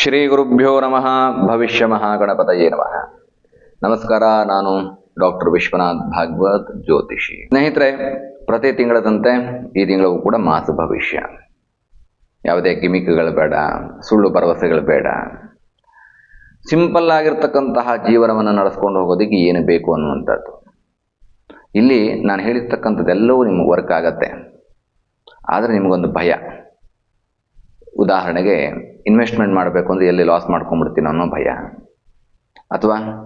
ಶ್ರೀ ಗುರುಭ್ಯೋ ನಮಃ. ಭವಿಷ್ಯ ಮಹಾಗಣಪತಯೇ ನಮಃ. ನಮಸ್ಕಾರ, ನಾನು ಡಾಕ್ಟರ್ ವಿಶ್ವನಾಥ್ ಭಾಗವತ್ ಜ್ಯೋತಿಷಿ. ಸ್ನೇಹಿತರೆ, ಪ್ರತಿ ತಿಂಗಳದಂತೆ ಈ ತಿಂಗಳು ಕೂಡ ಮಾಸು ಭವಿಷ್ಯ. ಯಾವುದೇ ಗಿಮಿಕ್ಗಳು ಬೇಡ, ಸುಳ್ಳು ಭರವಸೆಗಳು ಬೇಡ. ಸಿಂಪಲ್ ಆಗಿರ್ತಕ್ಕಂತಹ ಜೀವನವನ್ನು ನಡೆಸ್ಕೊಂಡು ಹೋಗೋದಕ್ಕೆ ಏನು ಬೇಕು ಅನ್ನುವಂಥದ್ದು. ಇಲ್ಲಿ ನಾನು ಹೇಳಿರ್ತಕ್ಕಂಥದ್ದೆಲ್ಲವೂ ನಿಮಗೆ ವರ್ಕ್ ಆಗತ್ತೆ. ಆದರೆ ನಿಮಗೊಂದು ಭಯ. ಉದಾಹರಣೆಗೆ ಇನ್ವೆಸ್ಟ್ಮೆಂಟ್ ಮಾಡಬೇಕು ಅಂದರೆ ಎಲ್ಲಿ ಲಾಸ್ ಮಾಡ್ಕೊಂಡ್ಬಿಡ್ತೀನಿ ಅನ್ನೋ ಭಯ. ಅಥವಾ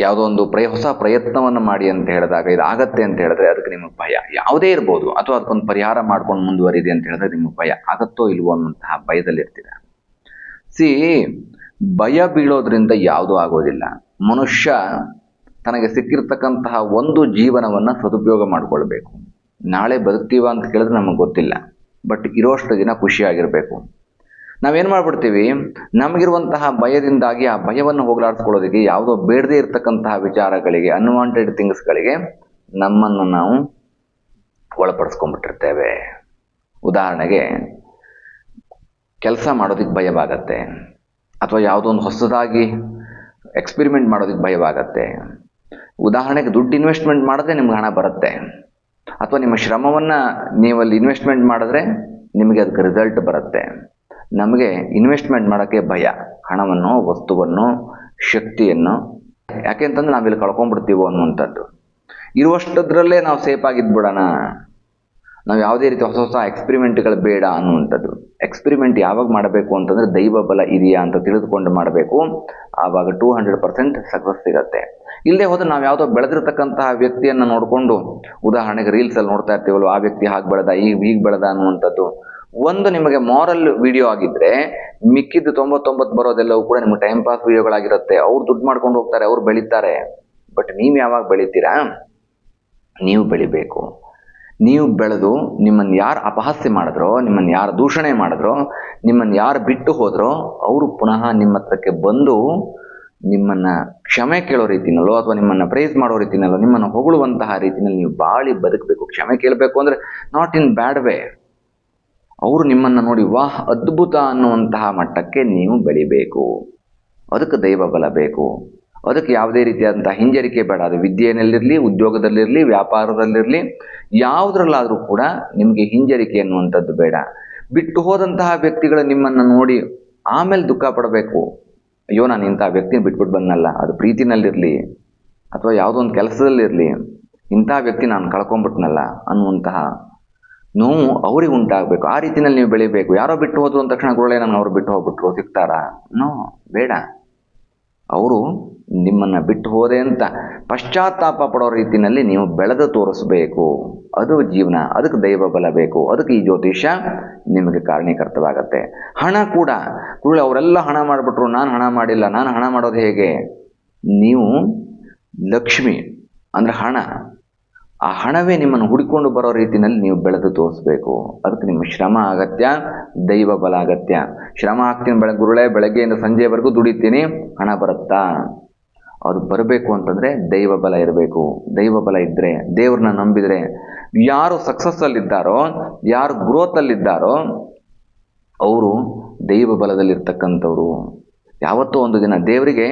ಯಾವುದೋ ಒಂದು ಪ್ರಯ, ಹೊಸ ಪ್ರಯತ್ನವನ್ನು ಮಾಡಿ ಅಂತ ಹೇಳಿದಾಗ ಇದು ಆಗತ್ತೆ ಅಂತ ಹೇಳಿದ್ರೆ ಅದಕ್ಕೆ ನಿಮಗೆ ಭಯ. ಯಾವುದೇ ಇರ್ಬೋದು. ಅಥವಾ ಅದಕ್ಕೊಂದು ಪರಿಹಾರ ಮಾಡ್ಕೊಂಡು ಮುಂದುವರಿದೆ ಅಂತ ಹೇಳಿದ್ರೆ ನಿಮಗೆ ಭಯ. ಆಗತ್ತೋ ಇಲ್ವೋ ಅನ್ನುವಂತಹ ಭಯದಲ್ಲಿರ್ತೀರ? ಸಿ ಭಯ ಬೀಳೋದ್ರಿಂದ ಯಾವುದೂ ಆಗೋದಿಲ್ಲ. ಮನುಷ್ಯ ತನಗೆ ಸಿಕ್ಕಿರ್ತಕ್ಕಂತಹ ಒಂದು ಜೀವನವನ್ನು ಸದುಪಯೋಗ ಮಾಡಿಕೊಳ್ಬೇಕು. ನಾಳೆ ಬದುಕ್ತೀವ ಅಂತ ಕೇಳಿದ್ರೆ ನಮಗೆ ಗೊತ್ತಿಲ್ಲ. ಬಟ್ ಇರೋಷ್ಟು ದಿನ ಖುಷಿಯಾಗಿರಬೇಕು. ನಾವೇನು ಮಾಡ್ಬಿಡ್ತೀವಿ? ನಮಗಿರುವಂತಹ ಭಯದಿಂದಾಗಿ ಆ ಭಯವನ್ನು ಹೋಗಲಾಡಿಸ್ಕೊಳ್ಳೋದಕ್ಕೆ ಯಾವುದೋ ಬೇಡದೇ ಇರತಕ್ಕಂತಹ ವಿಚಾರಗಳಿಗೆ ಅನ್ವಾಂಟೆಡ್ ಥಿಂಗ್ಸ್ಗಳಿಗೆ ನಮ್ಮನ್ನು ನಾವು ಒಳಪಡಿಸ್ಕೊಂಡ್ಬಿಟ್ಟಿರ್ತೇವೆ. ಉದಾಹರಣೆಗೆ, ಕೆಲಸ ಮಾಡೋದಕ್ಕೆ ಭಯವಾಗತ್ತೆ. ಅಥವಾ ಯಾವುದೋ ಒಂದು ಹೊಸದಾಗಿ ಎಕ್ಸ್ಪೆರಿಮೆಂಟ್ ಮಾಡೋದಕ್ಕೆ ಭಯವಾಗತ್ತೆ. ಉದಾಹರಣೆಗೆ ದುಡ್ಡು ಇನ್ವೆಸ್ಟ್ಮೆಂಟ್ ಮಾಡಿದ್ರೆ ನಿಮ್ಗೆ ಹಣ ಬರುತ್ತೆ. ಅಥವಾ ನಿಮ್ಮ ಶ್ರಮವನ್ನು ನೀವಲ್ಲಿ ಇನ್ವೆಸ್ಟ್ಮೆಂಟ್ ಮಾಡಿದ್ರೆ ನಿಮಗೆ ಅದಕ್ಕೆ ರಿಸಲ್ಟ್ ಬರುತ್ತೆ. ನಮಗೆ ಇನ್ವೆಸ್ಟ್ಮೆಂಟ್ ಮಾಡೋಕ್ಕೆ ಭಯ, ಹಣವನ್ನು, ವಸ್ತುವನ್ನು, ಶಕ್ತಿಯನ್ನು. ಯಾಕೆಂತಂದ್ರೆ ನಾವಿಲ್ಲಿ ಕಳ್ಕೊಂಡ್ಬಿಡ್ತೀವೋ ಅನ್ನುವಂಥದ್ದು. ಇರುವಷ್ಟದ್ರಲ್ಲೇ ನಾವು ಸೇಫ್ ಆಗಿದ್ಬಿಡೋಣ. ನಾವು ಯಾವುದೇ ರೀತಿ ಹೊಸ ಹೊಸ ಎಕ್ಸ್ಪೆರಿಮೆಂಟ್ಗಳು ಬೇಡ ಅನ್ನುವಂಥದ್ದು. ಎಕ್ಸ್ಪೆರಿಮೆಂಟ್ ಯಾವಾಗ ಮಾಡಬೇಕು ಅಂತಂದರೆ ದೈವ ಬಲ ಇದೆಯಾ ಅಂತ ತಿಳಿದುಕೊಂಡು ಮಾಡಬೇಕು. ಆವಾಗ ಟೂ ಹಂಡ್ರೆಡ್ ಪರ್ಸೆಂಟ್ ಸಕ್ಸಸ್ ಸಿಗತ್ತೆ. ಇಲ್ಲದೆ ಹೋದ್ರೆ ನಾವು ಯಾವುದೋ ಬೆಳೆದಿರ್ತಕ್ಕಂತಹ ವ್ಯಕ್ತಿಯನ್ನು ನೋಡಿಕೊಂಡು, ಉದಾಹರಣೆಗೆ ರೀಲ್ಸಲ್ಲಿ ನೋಡ್ತಾ ಇರ್ತೀವಲ್ವ, ಆ ವ್ಯಕ್ತಿ ಹಾಗೆ ಬೆಳೆದ ಈಗ ಹೀಗೆ ಬೆಳೆದ ಅನ್ನುವಂಥದ್ದು. ಒಂದು ನಿಮಗೆ ಮಾರಲ್ ವಿಡಿಯೋ ಆಗಿದ್ರೆ, ಮಿಕ್ಕಿದ್ದು ತೊಂಬತ್ತೊಂಬತ್ತು ಬರೋದೆಲ್ಲವೂ ಕೂಡ ನಿಮಗೆ ಟೈಮ್ ಪಾಸ್ ವಿಡಿಯೋಗಳಾಗಿರುತ್ತೆ ಅವ್ರು ದುಡ್ಡು ಮಾಡ್ಕೊಂಡು ಹೋಗ್ತಾರೆ, ಅವ್ರು ಬೆಳೀತಾರೆ. ಬಟ್ ನೀವು ಯಾವಾಗ ಬೆಳಿತೀರಾ? ನೀವು ಬೆಳಿಬೇಕು. ನೀವು ಬೆಳೆದು ನಿಮ್ಮನ್ನು ಯಾರು ಅಪಹಾಸ್ಯ ಮಾಡಿದ್ರೋ, ನಿಮ್ಮನ್ನು ಯಾರು ದೂಷಣೆ ಮಾಡಿದ್ರೋ, ನಿಮ್ಮನ್ನು ಯಾರು ಬಿಟ್ಟು ಹೋದ್ರೋ, ಅವರು ಪುನಃ ನಿಮ್ಮ ಹತ್ರಕ್ಕೆ ಬಂದು ನಿಮ್ಮನ್ನು ಕ್ಷಮೆ ಕೇಳೋ ರೀತಿನಲ್ಲೋ ಅಥವಾ ನಿಮ್ಮನ್ನು ಪ್ರೈಸ್ ಮಾಡೋ ರೀತಿನಲ್ಲೋ, ನಿಮ್ಮನ್ನು ಹೊಗಳುವಂತಹ ರೀತಿನಲ್ಲಿ ನೀವು ಬಾಳಿ ಬದುಕಬೇಕು. ಕ್ಷಮೆ ಕೇಳಬೇಕು ಅಂದರೆ ನಾಟ್ ಇನ್ ಬ್ಯಾಡ್ ವೇ ಅವರು ನಿಮ್ಮನ್ನು ನೋಡಿ, ವಾಹ್, ಅದ್ಭುತ ಅನ್ನುವಂತಹ ಮಟ್ಟಕ್ಕೆ ನೀವು ಬೆಳಿಬೇಕು. ಅದಕ್ಕೆ ದೈವ ಬಲ ಬೇಕು. ಅದಕ್ಕೆ ಯಾವುದೇ ರೀತಿಯಾದಂಥ ಹಿಂಜರಿಕೆ ಬೇಡ. ಅದು ವಿದ್ಯೆಯಲ್ಲಿರಲಿ, ಉದ್ಯೋಗದಲ್ಲಿರಲಿ, ವ್ಯಾಪಾರದಲ್ಲಿರಲಿ, ಯಾವುದರಲ್ಲಾದರೂ ಕೂಡ ನಿಮಗೆ ಹಿಂಜರಿಕೆ ಅನ್ನುವಂಥದ್ದು ಬೇಡ. ಬಿಟ್ಟು ಹೋದಂತಹ ವ್ಯಕ್ತಿಗಳು ನಿಮ್ಮನ್ನು ನೋಡಿ ಆಮೇಲೆ ದುಃಖ ಪಡಬೇಕು. ಅಯ್ಯೋ, ನಾನು ಇಂಥ ವ್ಯಕ್ತಿನ ಬಿಟ್ಬಿಟ್ಟು ಬಂದಲ್ಲ ಅದು ಪ್ರೀತಿನಲ್ಲಿರಲಿ ಅಥವಾ ಯಾವುದೋ ಒಂದು ಕೆಲಸದಲ್ಲಿರಲಿ ಇಂಥ ವ್ಯಕ್ತಿ ನಾನು ಕಳ್ಕೊಂಬಿಟ್ನಲ್ಲ ಅನ್ನುವಂತಹ ನೋವು ಅವ್ರಿಗೆ ಉಂಟಾಗಬೇಕು. ಆ ರೀತಿಯಲ್ಲಿ ನೀವು ಬೆಳಿಬೇಕು. ಯಾರೋ ಬಿಟ್ಟು ಹೋದ್ರು ಅಂದ ತಕ್ಷಣ ನಾನು ಅವ್ರು ಬಿಟ್ಟು ಹೋಗ್ಬಿಟ್ರು. ಸಿಗ್ತಾರಾ? ನೋ, ಬೇಡ. ಅವರು ನಿಮ್ಮನ್ನು ಬಿಟ್ಟು ಹೋದೆ ಅಂತ ಪಶ್ಚಾತ್ತಾಪ ಪಡೋ ರೀತಿಯಲ್ಲಿ ನೀವು ಬೆಳೆದು ತೋರಿಸ್ಬೇಕು. ಅದು ಜೀವನ, ಅದಕ್ಕೆ ದೈವ ಬಲ ಬೇಕು. ಅದಕ್ಕೆ ಈ ಜ್ಯೋತಿಷ್ಯ ನಿಮಗೆ ಕಾರಣೀಕರ್ತವಾಗತ್ತೆ ಹಣ ಕೂಡ ಕೂಡ ಅವರೆಲ್ಲ ಹಣ ಮಾಡಿಬಿಟ್ರು, ನಾನು ಹಣ ಮಾಡಿಲ್ಲ, ನಾನು ಹಣ ಮಾಡೋದು ಹೇಗೆ? ನೀವು ಲಕ್ಷ್ಮಿ, ಅಂದರೆ ಹಣ. ಆ ಹಣವೇ ನಿಮ್ಮನ್ನು ಹುಡುಕೊಂಡು ಬರೋ ರೀತಿಯಲ್ಲಿ ನೀವು ಬೆಳೆದು ತೋರಿಸ್ಬೇಕು. ಅದಕ್ಕೆ ನಿಮ್ಮ ಶ್ರಮ ಅಗತ್ಯ, ದೈವ ಬಲ ಅಗತ್ಯ. ಶ್ರಮ ಆಗ್ತೀನಿ ಬೆಳಗ್ಗೆ ಗುರುಳೆ, ಬೆಳಗ್ಗೆಯಿಂದ ಸಂಜೆವರೆಗೂ ದುಡಿತೀನಿ, ಹಣ ಬರುತ್ತಾ? ಅದು ಬರಬೇಕು ಅಂತಂದರೆ ದೈವ ಬಲ ಇರಬೇಕು. ದೈವ ಬಲ ಇದ್ದರೆ ದೇವ್ರನ್ನ ನಂಬಿದರೆ ಯಾರು ಸಕ್ಸಸ್ಸಲ್ಲಿದ್ದಾರೋ ಯಾರು ಗ್ರೋತಲ್ಲಿದ್ದಾರೋ ಅವರು ದೈವ ಬಲದಲ್ಲಿರ್ತಕ್ಕಂಥವ್ರು. ಯಾವತ್ತೋ ಒಂದು ದಿನ ದೇವರಿಗೆ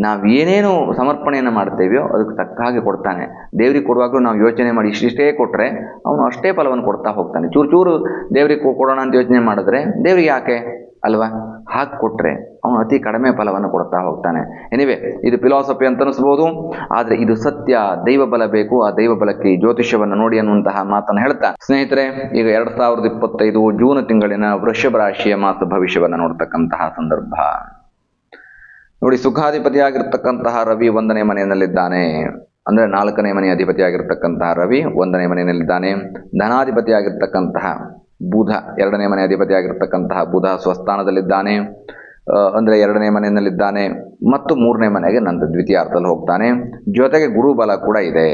ನಾವು ಏನೇನು ಸಮರ್ಪಣೆಯನ್ನು ಮಾಡ್ತೇವೆಯೋ ಅದಕ್ಕೆ ತಕ್ಕ ಹಾಗೆ ಕೊಡ್ತಾನೆ. ದೇವ್ರಿಗೆ ಕೊಡುವಾಗಲೂ ನಾವು ಯೋಚನೆ ಮಾಡಿ ಇಷ್ಟಿಷ್ಟೇ ಕೊಟ್ಟರೆ ಅವನು ಅಷ್ಟೇ ಫಲವನ್ನು ಕೊಡ್ತಾ ಹೋಗ್ತಾನೆ. ಚೂರು ಚೂರು ದೇವರಿಗೆ ಕೊಡೋಣ ಅಂತ ಯೋಚನೆ ಮಾಡಿದ್ರೆ ದೇವ್ರಿಗೆ ಯಾಕೆ? ಅಲ್ವಾ? ಹಾಗೆ ಕೊಟ್ಟರೆ ಅವನು ಅತಿ ಕಡಿಮೆ ಫಲವನ್ನು ಕೊಡ್ತಾ ಹೋಗ್ತಾನೆ. ಎನಿವೆ ಇದು ಫಿಲಾಸಫಿ ಅಂತ ಅನಿಸ್ಬೋದು. ಆದರೆ ಇದು ಸತ್ಯ ದೈವ ಬಲ ಬೇಕು. ಆ ದೈವ ಬಲಕ್ಕೆ ಜ್ಯೋತಿಷ್ಯವನ್ನು ನೋಡಿ ಅನ್ನುವಂತಹ ಮಾತನ್ನು ಹೇಳ್ತಾ. ಸ್ನೇಹಿತರೆ, ಈಗ ಎರಡು ಸಾವಿರದ ಇಪ್ಪತ್ತೈದು ಜೂನ್ ತಿಂಗಳಿನ ವೃಷಭ ರಾಶಿಯ ಮಾತು ಭವಿಷ್ಯವನ್ನು ನೋಡ್ತಕ್ಕಂತಹ ಸಂದರ್ಭ. ನೋಡಿ ಸುಖಾಧಿಪತಿಯಾಗಿರ್ತಕ್ಕಂತಹ ರವಿ ಒಂದನೇ ಮನೆಯಲ್ಲಿದ್ದಾನೆ. ಅಂದರೆ ನಾಲ್ಕನೇ ಮನೆಯ ಅಧಿಪತಿಯಾಗಿರ್ತಕ್ಕಂತಹ ರವಿ ಒಂದನೇ ಮನೆಯಲ್ಲಿದ್ದಾನೆ. ಧನಾಧಿಪತಿಯಾಗಿರ್ತಕ್ಕಂತಹ ಬುಧ ಎರಡನೇ ಮನೆ ಅಧಿಪತಿಯಾಗಿರ್ತಕ್ಕಂತಹ ಬುಧ ಸ್ವಸ್ಥಾನದಲ್ಲಿದ್ದಾನೆ. ಅಂದರೆ ಎರಡನೇ ಮನೆಯಲ್ಲಿದ್ದಾನೆ ಮತ್ತು ಮೂರನೇ ಮನೆಗೆ ನಂತರ ದ್ವಿತೀಯಾರ್ಥದಲ್ಲಿ ಹೋಗ್ತಾನೆ. ಜೊತೆಗೆ ಗುರುಬಲ ಕೂಡ ಇದೆ.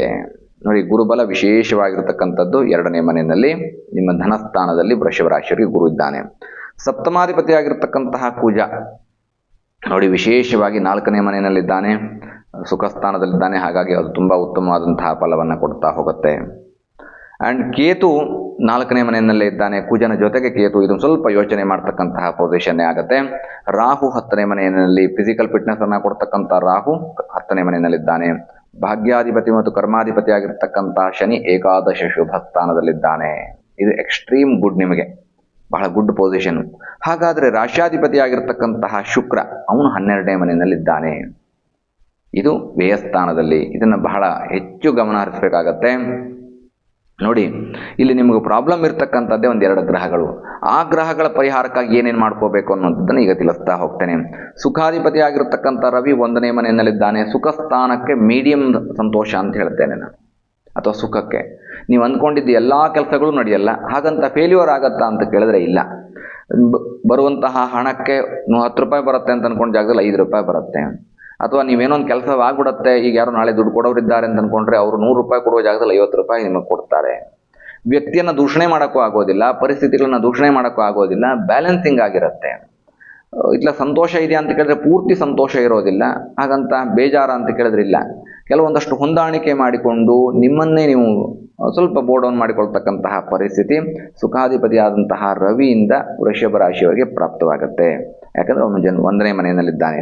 ನೋಡಿ, ಗುರುಬಲ ವಿಶೇಷವಾಗಿರ್ತಕ್ಕಂಥದ್ದು ಎರಡನೇ ಮನೆಯಲ್ಲಿ. ನಿಮ್ಮ ಧನಸ್ಥಾನದಲ್ಲಿ ವೃಷಭ ರಾಶಿಯವರಿಗೆ ಗುರು ಇದ್ದಾನೆ. ಸಪ್ತಮಾಧಿಪತಿಯಾಗಿರ್ತಕ್ಕಂತಹ ಕುಜ ನೋಡಿ, ವಿಶೇಷವಾಗಿ ನಾಲ್ಕನೇ ಮನೆಯಲ್ಲಿದ್ದಾನೆ ಸುಖ ಸ್ಥಾನದಲ್ಲಿದ್ದಾನೆ ಹಾಗಾಗಿ ಅದು ತುಂಬ ಉತ್ತಮವಾದಂತಹ ಫಲವನ್ನು ಕೊಡ್ತಾ ಹೋಗುತ್ತೆ. ಆ್ಯಂಡ್ ಕೇತು ನಾಲ್ಕನೇ ಮನೆಯಲ್ಲೇ ಇದ್ದಾನೆ. ಕುಜನ ಜೊತೆಗೆ ಕೇತು ಇದು ಸ್ವಲ್ಪ ಯೋಚನೆ ಮಾಡ್ತಕ್ಕಂತಹ ಪೊಸಿಷನ್ನೇ ಆಗುತ್ತೆ. ರಾಹು ಹತ್ತನೇ ಮನೆಯಲ್ಲಿ ಫಿಸಿಕಲ್ ಫಿಟ್ನೆಸ್ ಅನ್ನು ಕೊಡ್ತಕ್ಕಂಥ ರಾಹು ಹತ್ತನೇ ಮನೆಯಲ್ಲಿದ್ದಾನೆ ಭಾಗ್ಯಾಧಿಪತಿ ಮತ್ತು ಕರ್ಮಾಧಿಪತಿ ಆಗಿರ್ತಕ್ಕಂಥ ಶನಿ ಏಕಾದಶ ಶುಭ ಸ್ಥಾನದಲ್ಲಿದ್ದಾನೆ ಇದು ಎಕ್ಸ್ಟ್ರೀಮ್ ಗುಡ್ ನಿಮಗೆ. ಬಹಳ ಗುಡ್ ಪೊಸಿಷನ್ ಹಾಗಾದರೆ ರಾಶ್ಯಾಧಿಪತಿ ಆಗಿರತಕ್ಕಂತಹ ಶುಕ್ರ, ಅವನು ಹನ್ನೆರಡನೇ ಮನೆಯಲ್ಲಿದ್ದಾನೆ. ಇದು ವ್ಯಯಸ್ಥಾನದಲ್ಲಿ ಇದನ್ನು ಬಹಳ ಹೆಚ್ಚು ಗಮನ ಹರಿಸಬೇಕಾಗತ್ತೆ. ನೋಡಿ, ಇಲ್ಲಿ ನಿಮಗೆ ಪ್ರಾಬ್ಲಮ್ ಇರ್ತಕ್ಕಂಥದ್ದೇ ಒಂದೆರಡು ಗ್ರಹಗಳು. ಆ ಗ್ರಹಗಳ ಪರಿಹಾರಕ್ಕಾಗಿ ಏನೇನು ಮಾಡ್ಕೋಬೇಕು ಅನ್ನೋದನ್ನು ಈಗ ತಿಳಿಸ್ತಾ ಹೋಗ್ತೇನೆ. ಸುಖಾಧಿಪತಿ ಆಗಿರತಕ್ಕಂಥ ರವಿ ಒಂದನೇ ಮನೆಯಲ್ಲಿದ್ದಾನೆ. ಸುಖ ಸ್ಥಾನಕ್ಕೆ ಮೀಡಿಯಂ ಸಂತೋಷ ಅಂತ ಹೇಳ್ತೇನೆ ನಾನು. ಅಥವಾ ಸುಖಕ್ಕೆ. ನೀವು ಅಂದ್ಕೊಂಡಿದ್ದ ಎಲ್ಲ ಕೆಲಸಗಳು ನಡೆಯಲ್ಲ, ಹಾಗಂತ ಫೇಲ್ಯೂರ್ ಆಗತ್ತಾ ಅಂತ ಕೇಳಿದ್ರೆ ಇಲ್ಲ. ಬರುವಂತಹ ಹಣಕ್ಕೆ ಹತ್ತು ರೂಪಾಯಿ ಬರುತ್ತೆ ಅಂತ ಅನ್ಕೊಂಡ ಜಾಗದಲ್ಲಿ ಐದು ರೂಪಾಯಿ ಬರುತ್ತೆ. ಅಥವಾ ನೀವೇನೊಂದು ಕೆಲಸ ಆಗ್ಬಿಡುತ್ತೆ ಈಗ ಯಾರು ನಾಳೆ ದುಡ್ಡು ಕೊಡೋರಿದ್ದಾರೆ ಅಂತ ಅನ್ಕೊಂಡ್ರೆ ಅವರು ನೂರು ರೂಪಾಯಿ ಕೊಡುವ ಜಾಗದಲ್ಲಿ ಐವತ್ತು ರೂಪಾಯಿ ನಿಮಗೆ ಕೊಡ್ತಾರೆ. ವ್ಯಕ್ತಿಯನ್ನು ದೂಷಣೆ ಮಾಡೋಕ್ಕೂ ಆಗೋದಿಲ್ಲ, ಪರಿಸ್ಥಿತಿಗಳನ್ನ ದೂಷಣೆ ಮಾಡೋಕ್ಕೂ ಆಗೋದಿಲ್ಲ ಬ್ಯಾಲೆನ್ಸಿಂಗ್ ಆಗಿರುತ್ತೆ. ಇಟ್ಲ ಸಂತೋಷ ಇದೆ ಅಂತ ಕೇಳಿದ್ರೆ ಪೂರ್ತಿ ಸಂತೋಷ ಇರೋದಿಲ್ಲ, ಹಾಗಂತ ಬೇಜಾರ ಅಂತ ಕೇಳಿದ್ರೆ ಇಲ್ಲ. ಕೆಲವೊಂದಷ್ಟು ಹೊಂದಾಣಿಕೆ ಮಾಡಿಕೊಂಡು ನಿಮ್ಮನ್ನೇ ನೀವು ಸ್ವಲ್ಪ ಬೋರ್ಡ್ ಡೌನ್ ಮಾಡಿಕೊಳ್ತಕ್ಕಂತಹ ಪರಿಸ್ಥಿತಿ ಸುಖಾಧಿಪತಿಯಾದಂತಹ ರವಿಯಿಂದ ವೃಷಭ ರಾಶಿಯವರಿಗೆ ಪ್ರಾಪ್ತವಾಗುತ್ತೆ. ಯಾಕಂದ್ರೆ ಅವನು ಜನ್ ಒಂದನೇ ಮನೆಯಲ್ಲಿದ್ದಾನೆ.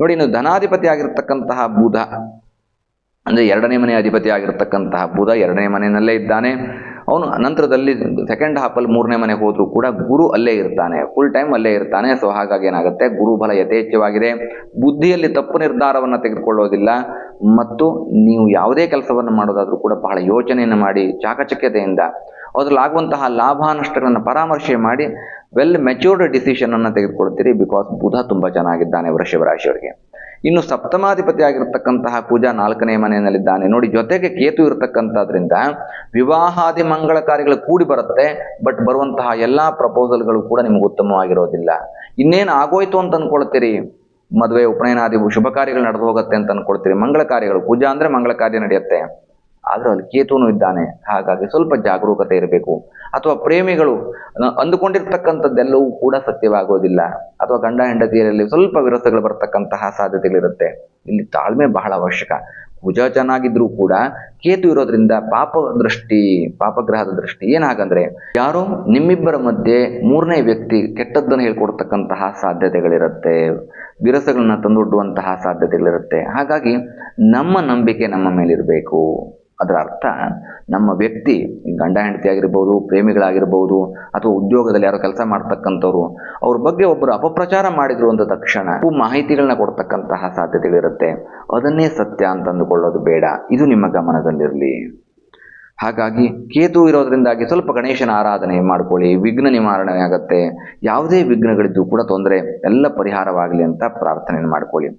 ನೋಡಿ, ಇನ್ನು ಧನಾಧಿಪತಿ ಆಗಿರತಕ್ಕಂತಹ ಬುಧ, ಅಂದರೆ ಎರಡನೇ ಮನೆ ಅಧಿಪತಿ ಆಗಿರತಕ್ಕಂತಹ ಬುಧ ಎರಡನೇ ಮನೆಯಲ್ಲೇ ಇದ್ದಾನೆ. ಅವನು ನಂತರದಲ್ಲಿ ಸೆಕೆಂಡ್ ಹಾಫಲ್ಲಿ ಮೂರನೇ ಮನೆ ಹೋದರೂ ಕೂಡ ಗುರು ಅಲ್ಲೇ ಇರ್ತಾನೆ. ಫುಲ್ ಟೈಮ್ ಅಲ್ಲೇ ಇರ್ತಾನೆ. ಸೊ ಹಾಗಾಗಿ ಏನಾಗುತ್ತೆ? ಗುರುಬಲ ಯಥೇಚ್ಛವಾಗಿದೆ. ಬುದ್ಧಿಯಲ್ಲಿ ತಪ್ಪು ನಿರ್ಧಾರವನ್ನು ತೆಗೆದುಕೊಳ್ಳೋದಿಲ್ಲ. ಮತ್ತು ನೀವು ಯಾವುದೇ ಕೆಲಸವನ್ನು ಮಾಡೋದಾದರೂ ಕೂಡ ಬಹಳ ಯೋಚನೆಯನ್ನು ಮಾಡಿ ಚಾಕಚಕ್ಯತೆಯಿಂದ ಅದರಲ್ಲಾಗುವಂತಹ ಲಾಭ ನಷ್ಟಗಳನ್ನು ಪರಾಮರ್ಶೆ ಮಾಡಿ ವೆಲ್ ಮೆಚ್ಯೂರ್ಡ್ ಡಿಸಿಷನ್ ಅನ್ನು ತೆಗೆದುಕೊಳ್ತೀರಿ ಬಿಕಾಸ್ ಬುಧ ತುಂಬ ಚೆನ್ನಾಗಿದ್ದಾನೆ ವೃಷಭ ರಾಶಿಯವರಿಗೆ ಇನ್ನು ಸಪ್ತಮಾಧಿಪತಿ ಆಗಿರತಕ್ಕಂತಹ ಪೂಜಾ ನಾಲ್ಕನೇ ಮನೆಯಲ್ಲಿದ್ದಾನೆ. ನೋಡಿ, ಜೊತೆಗೆ ಕೇತು ಇರತಕ್ಕಂಥದ್ರಿಂದ ವಿವಾಹಾದಿ ಮಂಗಳ ಕಾರ್ಯಗಳು ಕೂಡಿ ಬರುತ್ತೆ ಬಟ್ ಬರುವಂತಹ ಎಲ್ಲಾ ಪ್ರಪೋಸಲ್ಗಳು ಕೂಡ ನಿಮ್ಗೆ ಉತ್ತಮವಾಗಿರೋದಿಲ್ಲ. ಇನ್ನೇನು ಆಗೋಯ್ತು ಅಂತ ಅನ್ಕೊಳ್ತೀರಿ ಮದುವೆ, ಉಪನಯನಾದಿ, ಶುಭ ಕಾರ್ಯಗಳು ನಡೆದು ಹೋಗುತ್ತೆ ಅಂತ ಅನ್ಕೊಳ್ತೀರಿ. ಮಂಗಳ ಕಾರ್ಯಗಳು, ಪೂಜಾ ಅಂದ್ರೆ ಮಂಗಳ ಕಾರ್ಯ ನಡೆಯುತ್ತೆ. ಆದ್ರೂ ಅಲ್ಲಿ ಕೇತುನು ಇದ್ದಾನೆ. ಹಾಗಾಗಿ ಸ್ವಲ್ಪ ಜಾಗರೂಕತೆ ಇರಬೇಕು. ಅಥವಾ ಪ್ರೇಮಿಗಳು ಅಂದುಕೊಂಡಿರ್ತಕ್ಕಂಥದ್ದೆಲ್ಲವೂ ಕೂಡ ಸತ್ಯವಾಗೋದಿಲ್ಲ. ಅಥವಾ ಗಂಡ ಹೆಂಡತಿಯರಲ್ಲಿ ಸ್ವಲ್ಪ ವಿರಸಗಳು ಬರ್ತಕ್ಕಂತಹ ಸಾಧ್ಯತೆಗಳಿರುತ್ತೆ. ಇಲ್ಲಿ ತಾಳ್ಮೆ ಬಹಳ ಅವಶ್ಯಕ. ಕುಜ ಚೆನ್ನಾಗಿದ್ರೂ ಕೂಡ ಕೇತು ಇರೋದ್ರಿಂದ ಪಾಪ ದೃಷ್ಟಿ, ಪಾಪಗ್ರಹದ ದೃಷ್ಟಿ ಏನಾಗಂದ್ರೆ ಯಾರೋ ನಿಮ್ಮಿಬ್ಬರ ಮಧ್ಯೆ ಮೂರನೇ ವ್ಯಕ್ತಿ ಕೆಟ್ಟದ್ದನ್ನು ಹೇಳ್ಕೊಡ್ತಕ್ಕಂತಹ ಸಾಧ್ಯತೆಗಳಿರುತ್ತೆ, ವಿರಸಗಳನ್ನ ತಂದೊಡ್ಡುವಂತಹ ಸಾಧ್ಯತೆಗಳಿರುತ್ತೆ. ಹಾಗಾಗಿ ನಮ್ಮ ನಂಬಿಕೆ ನಮ್ಮ ಮೇಲಿರಬೇಕು. ಅದರ ಅರ್ಥ ನಮ್ಮ ವ್ಯಕ್ತಿ, ಗಂಡ, ಹೆಂಡತಿ ಆಗಿರ್ಬೋದು, ಪ್ರೇಮಿಗಳಾಗಿರ್ಬೋದು, ಅಥವಾ ಉದ್ಯೋಗದಲ್ಲಿ ಯಾರೋ ಕೆಲಸ ಮಾಡ್ತಕ್ಕಂಥವ್ರು, ಅವ್ರ ಬಗ್ಗೆ ಒಬ್ಬರು ಅಪಪ್ರಚಾರ ಮಾಡಿದ್ರು ಅಂದ ತಕ್ಷಣ ಮಾಹಿತಿಗಳನ್ನ ಕೊಡ್ತಕ್ಕಂತಹ ಸಾಧ್ಯತೆಗಳಿರುತ್ತೆ. ಅದನ್ನೇ ಸತ್ಯ ಅಂತಂದುಕೊಳ್ಳೋದು ಬೇಡ. ಇದು ನಿಮ್ಮ ಗಮನದಲ್ಲಿರಲಿ. ಹಾಗಾಗಿ ಕೇತು ಇರೋದ್ರಿಂದಾಗಿ ಸ್ವಲ್ಪ ಗಣೇಶನ ಆರಾಧನೆ ಮಾಡ್ಕೊಳ್ಳಿ, ವಿಘ್ನ ನಿವಾರಣೆ ಆಗತ್ತೆ, ಯಾವುದೇ ವಿಘ್ನಗಳಿದ್ದು ಕೂಡ ತೊಂದರೆ, ಎಲ್ಲ ಪರಿಹಾರವಾಗಲಿ ಅಂತ ಪ್ರಾರ್ಥನೆಯನ್ನು ಮಾಡ್ಕೊಳ್ಳಿ.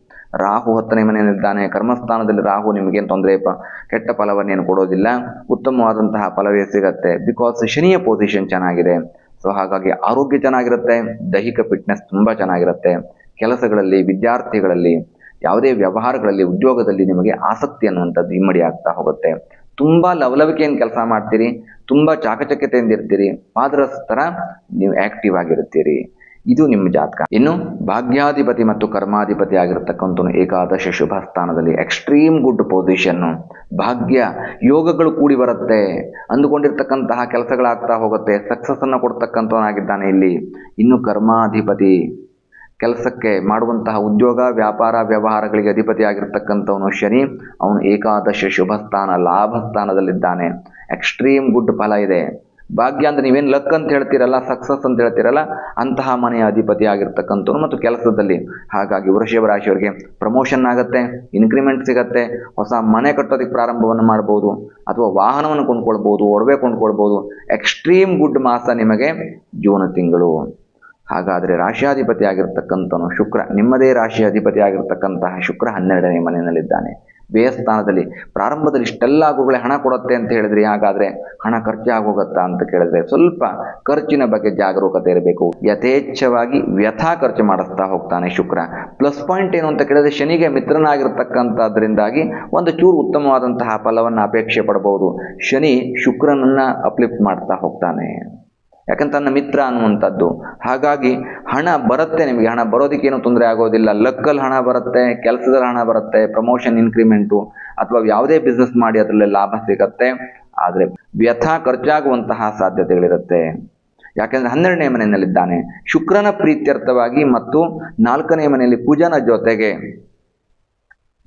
ರಾಹು ಹತ್ತನೇ ಮನೆಯಲ್ಲಿದ್ದಾನೆ ಕರ್ಮಸ್ಥಾನದಲ್ಲಿ ರಾಹು ನಿಮಗೇನು ತೊಂದರೆ ಪ, ಕೆಟ್ಟ ಫಲವನ್ನೇನು ಕೊಡೋದಿಲ್ಲ, ಉತ್ತಮವಾದಂತಹ ಫಲವೇ ಸಿಗತ್ತೆ ಬಿಕಾಸ್ ಶನಿಯ ಪೊಸಿಷನ್ ಚೆನ್ನಾಗಿದೆ ಸೊ ಹಾಗಾಗಿ ಆರೋಗ್ಯ ಚೆನ್ನಾಗಿರುತ್ತೆ, ದೈಹಿಕ ಫಿಟ್ನೆಸ್ ತುಂಬ ಚೆನ್ನಾಗಿರುತ್ತೆ, ಕೆಲಸಗಳಲ್ಲಿ, ವಿದ್ಯಾರ್ಥಿಗಳಲ್ಲಿ, ಯಾವುದೇ ವ್ಯವಹಾರಗಳಲ್ಲಿ, ಉದ್ಯೋಗದಲ್ಲಿ ನಿಮಗೆ ಆಸಕ್ತಿ ಅನ್ನುವಂಥದ್ದು ಇಮ್ಮಡಿ ಆಗ್ತಾ ಹೋಗುತ್ತೆ. ತುಂಬಾ ಲವಲವಿಕೆಯಿಂದ ಕೆಲಸ ಮಾಡ್ತೀರಿ, ತುಂಬಾ ಚಾಕಚಕ್ಯತೆಯಿಂದ ಇರ್ತೀರಿ ಪಾದರಸ ಥರ ನೀವು ಆಕ್ಟಿವ್ ಆಗಿರ್ತೀರಿ ಇದು ನಿಮ್ಮ ಜಾತಕ. ಇನ್ನು ಭಾಗ್ಯಾಧಿಪತಿ ಮತ್ತು ಕರ್ಮಾಧಿಪತಿ ಆಗಿರತಕ್ಕಂಥ ಏಕಾದಶ ಶುಭ ಸ್ಥಾನದಲ್ಲಿ ಎಕ್ಸ್ಟ್ರೀಮ್ ಗುಡ್ ಪೊಸಿಷನ್ನು ಭಾಗ್ಯ, ಯೋಗಗಳು ಕೂಡಿ ಬರುತ್ತೆ. ಅಂದುಕೊಂಡಿರ್ತಕ್ಕಂತಹ ಕೆಲಸಗಳಾಗ್ತಾ ಹೋಗುತ್ತೆ ಸಕ್ಸಸ್ ಅನ್ನು ಕೊಡ್ತಕ್ಕಂಥವನಾಗಿದ್ದಾನೆ ಇಲ್ಲಿ. ಇನ್ನು ಕರ್ಮಾಧಿಪತಿ. ಕೆಲಸಕ್ಕೆ ಮಾಡುವಂತಹ ಉದ್ಯೋಗ, ವ್ಯಾಪಾರ, ವ್ಯವಹಾರಗಳಿಗೆ ಅಧಿಪತಿಯಾಗಿರ್ತಕ್ಕಂಥವನು ಶನಿ. ಅವನು ಏಕಾದಶ ಶುಭ ಸ್ಥಾನ ಲಾಭ ಸ್ಥಾನದಲ್ಲಿದ್ದಾನೆ ಎಕ್ಸ್ಟ್ರೀಮ್ ಗುಡ್ ಫಲ ಇದೆ. ಭಾಗ್ಯ ಅಂದ್ರೆ ನೀವೇನು ಲಕ್ ಅಂತ ಹೇಳ್ತೀರಲ್ಲ ಸಕ್ಸಸ್ ಅಂತ ಹೇಳ್ತೀರಲ್ಲ, ಅಂತಹ ಮನೆಯ ಅಧಿಪತಿ ಆಗಿರ್ತಕ್ಕಂಥವ್ರು ಮತ್ತು ಕೆಲಸದಲ್ಲಿ. ಹಾಗಾಗಿ ವೃಷಭ ರಾಶಿಯವರಿಗೆ ಪ್ರಮೋಷನ್ ಆಗುತ್ತೆ ಇನ್ಕ್ರಿಮೆಂಟ್ ಸಿಗತ್ತೆ, ಹೊಸ ಮನೆ ಕಟ್ಟೋದಕ್ಕೆ ಪ್ರಾರಂಭವನ್ನು ಮಾಡ್ಬೋದು, ಅಥವಾ ವಾಹನವನ್ನು ಕೊಂಡ್ಕೊಳ್ಬೋದು, ಒಡವೆ ಕೊಂಡ್ಕೊಳ್ಬೋದು. ಎಕ್ಸ್ಟ್ರೀಮ್ ಗುಡ್ ಮಾಸ ನಿಮಗೆ ಜೂನ್ ತಿಂಗಳು. ಹಾಗಾದರೆ ರಾಶಿಯಾಧಿಪತಿ ಆಗಿರ್ತಕ್ಕಂಥನು ಶುಕ್ರ, ನಿಮ್ಮದೇ ರಾಶಿ ಅಧಿಪತಿ ಆಗಿರ್ತಕ್ಕಂತಹ ಶುಕ್ರ ಹನ್ನೆರಡನೇ ಮನೆಯಲ್ಲಿದ್ದಾನೆ. ದೇವಸ್ಥಾನದಲ್ಲಿ ಪ್ರಾರಂಭದಲ್ಲಿ ಇಷ್ಟೆಲ್ಲ ಗುರುಗಳೇ ಹಣ ಕೊಡುತ್ತೆ ಅಂತ ಹೇಳಿದ್ರಿ ಹಾಗಾದರೆ ಹಣ ಖರ್ಚಾಗೋಗತ್ತಾ ಅಂತ ಕೇಳಿದ್ರೆ ಸ್ವಲ್ಪ ಖರ್ಚಿನ ಬಗ್ಗೆ ಜಾಗರೂಕತೆ ಇರಬೇಕು. ಯಥೇಚ್ಛವಾಗಿ ವ್ಯಥಾ ಖರ್ಚು ಮಾಡಿಸ್ತಾ ಹೋಗ್ತಾನೆ ಶುಕ್ರ. ಪ್ಲಸ್ ಪಾಯಿಂಟ್ ಏನು ಅಂತ ಕೇಳಿದ್ರೆ ಶನಿಗೆ ಮಿತ್ರನಾಗಿರ್ತಕ್ಕಂಥದ್ರಿಂದಾಗಿ ಒಂದು ಚೂರು ಉತ್ತಮವಾದಂತಹ ಫಲವನ್ನು ಅಪೇಕ್ಷೆ ಪಡಬಹುದು. ಶನಿ ಶುಕ್ರನನ್ನು ಅಪ್ಲಿಫ್ಟ್ ಮಾಡ್ತಾ ಹೋಗ್ತಾನೆ. ಯಾಕಂತ ನನ್ನ ಮಿತ್ರ ಅನ್ನುವಂಥದ್ದು. ಹಾಗಾಗಿ ಹಣ ಬರುತ್ತೆ ನಿಮಗೆ. ಹಣ ಬರೋದಕ್ಕೇನು ತೊಂದರೆ ಆಗೋದಿಲ್ಲ. ಲಕ್ಕಲ್ಲಿ ಹಣ ಬರುತ್ತೆ, ಕೆಲಸದಲ್ಲಿ ಹಣ ಬರುತ್ತೆ ಪ್ರಮೋಷನ್ ಇನ್ಕ್ರಿಮೆಂಟು ಅಥವಾ ಯಾವುದೇ ಬಿಸ್ನೆಸ್ ಮಾಡಿ ಅದರಲ್ಲಿ ಲಾಭ ಸಿಗತ್ತೆ. ಆದರೆ ವ್ಯಥಾ ಖರ್ಚಾಗುವಂತಹ ಸಾಧ್ಯತೆಗಳಿರುತ್ತೆ. ಯಾಕೆಂದ್ರೆ ಹನ್ನೆರಡನೇ ಮನೆಯಲ್ಲಿದ್ದಾನೆ. ಶುಕ್ರನ ಪ್ರೀತ್ಯರ್ಥವಾಗಿ ಮತ್ತು ನಾಲ್ಕನೇ ಮನೆಯಲ್ಲಿ ಪೂಜನ ಜೊತೆಗೆ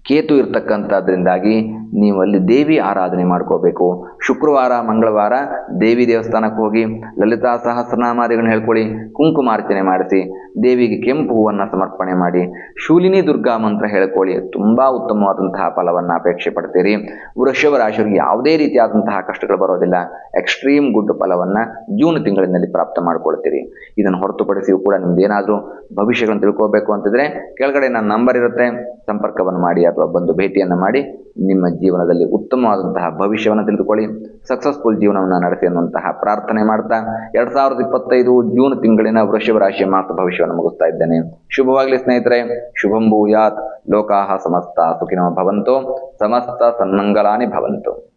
ಕೇತು ಇರ್ತಕ್ಕಂಥದ್ರಿಂದಾಗಿ ನೀವು ಅಲ್ಲಿ ದೇವಿ ಆರಾಧನೆ ಮಾಡ್ಕೋಬೇಕು. ಶುಕ್ರವಾರ, ಮಂಗಳವಾರ ದೇವಿ ದೇವಸ್ಥಾನಕ್ಕೆ ಹೋಗಿ ಲಲಿತಾ ಸಹಸ್ರನಾಮಾದಿಗಳನ್ನ ಹೇಳ್ಕೊಳ್ಳಿ, ಕುಂಕುಮಾರ್ಚನೆ ಮಾಡಿಸಿ, ದೇವಿಗೆ ಕೆಂಪು ಹೂವನ್ನು ಸಮರ್ಪಣೆ ಮಾಡಿ, ಶೂಲಿನಿ ದುರ್ಗಾ ಮಂತ್ರ ಹೇಳ್ಕೊಳ್ಳಿ, ತುಂಬ ಉತ್ತಮವಾದಂತಹ ಫಲವನ್ನು ಅಪೇಕ್ಷೆ ಪಡ್ತೀರಿ. ವೃಷಭ ರಾಶಿಯವರಿಗೆ ಯಾವುದೇ ರೀತಿಯಾದಂತಹ ಕಷ್ಟಗಳು ಬರೋದಿಲ್ಲ. ಎಕ್ಸ್ಟ್ರೀಮ್ ಗುಡ್ ಫಲವನ್ನು ಜೂನ್ ತಿಂಗಳಿನಲ್ಲಿ ಪ್ರಾಪ್ತ ಮಾಡ್ಕೊಳ್ತೀರಿ. ಇದನ್ನು ಹೊರತುಪಡಿಸಿಯೂ ಕೂಡ ನಿಮ್ದೇನಾದರೂ ಭವಿಷ್ಯಗಳನ್ನು ತಿಳ್ಕೋಬೇಕು ಅಂತಿದ್ರೆ ಕೆಳಗಡೆ ನನ್ನ ನಂಬರ್ ಇರುತ್ತೆ. ಸಂಪರ್ಕವನ್ನು ಮಾಡಿ ಅಥವಾ ಬಂದು ಭೇಟಿಯನ್ನು ಮಾಡಿ ನಿಮ್ಮ ಜೀವನದಲ್ಲಿ ಉತ್ತಮವಾದಂತಹ ಭವಿಷ್ಯವನ್ನು ತಿಳಿದುಕೊಳ್ಳಿ. ಸಕ್ಸಸ್ಫುಲ್ ಜೀವನವನ್ನು ನಡೆಸಿ ಅನ್ನುವಂತಹ ಪ್ರಾರ್ಥನೆ ಮಾಡ್ತಾ, ಎರಡ್ ಸಾವಿರದ ಇಪ್ಪತ್ತೈದು ಜೂನ್ ತಿಂಗಳಿನ ವೃಷಭ ರಾಶಿಯ ಮಾಸ ಭವಿಷ್ಯವನ್ನು ಮುಗಿಸ್ತಾ ಇದ್ದೇನೆ. ಶುಭವಾಗಲಿ ಸ್ನೇಹಿತರೆ, ಶುಭಂ ಭೂಯಾತ್, ಲೋಕಾಹ ಸಮಸ್ತ ಸುಖಿನ ಭವಂತು, ಸಮಸ್ತ ಸನ್ಮಂಗಲಾನಿ ಭವಂತು.